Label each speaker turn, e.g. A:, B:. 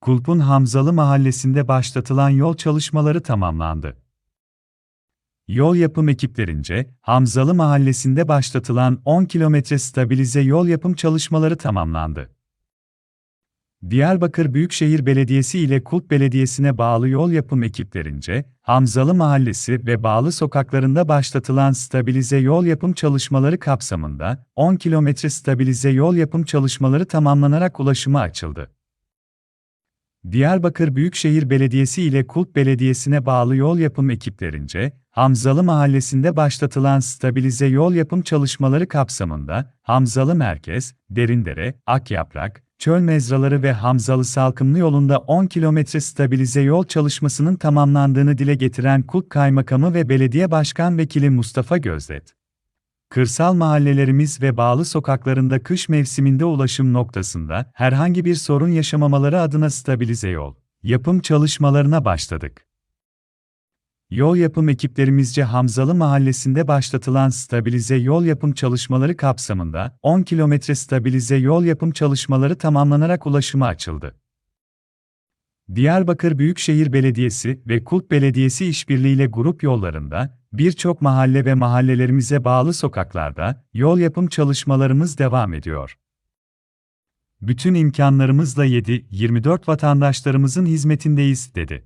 A: Kulp'un Hamzalı Mahallesi'nde başlatılan yol çalışmaları tamamlandı. Yol yapım ekiplerince, Hamzalı Mahallesi'nde başlatılan 10 kilometre stabilize yol yapım çalışmaları tamamlandı. Diyarbakır Büyükşehir Belediyesi ile Kulp Belediyesi'ne bağlı yol yapım ekiplerince, Hamzalı Mahallesi ve bağlı sokaklarında başlatılan stabilize yol yapım çalışmaları kapsamında 10 kilometre stabilize yol yapım çalışmaları tamamlanarak ulaşıma açıldı. Diyarbakır Büyükşehir Belediyesi ile Kulp Belediyesi'ne bağlı yol yapım ekiplerince, Hamzalı Mahallesi'nde başlatılan stabilize yol yapım çalışmaları kapsamında, Hamzalı Merkez, Derindere, Akyaprak, Çöl Mezraları ve Hamzalı Salkımlı yolunda 10 kilometre stabilize yol çalışmasının tamamlandığını dile getiren Kulp Kaymakamı ve Belediye Başkan Vekili Mustafa Gözdet, Kırsal mahallelerimiz ve bağlı sokaklarında kış mevsiminde ulaşım noktasında herhangi bir sorun yaşamamaları adına stabilize yol yapım çalışmalarına başladık. Yol yapım ekiplerimizce Hamzalı Mahallesi'nde başlatılan stabilize yol yapım çalışmaları kapsamında 10 kilometre stabilize yol yapım çalışmaları tamamlanarak ulaşıma açıldı. Diyarbakır Büyükşehir Belediyesi ve Kulp Belediyesi işbirliğiyle grup yollarında, birçok mahalle ve mahallelerimize bağlı sokaklarda yol yapım çalışmalarımız devam ediyor. Bütün imkanlarımızla 7-24 vatandaşlarımızın hizmetindeyiz, dedi.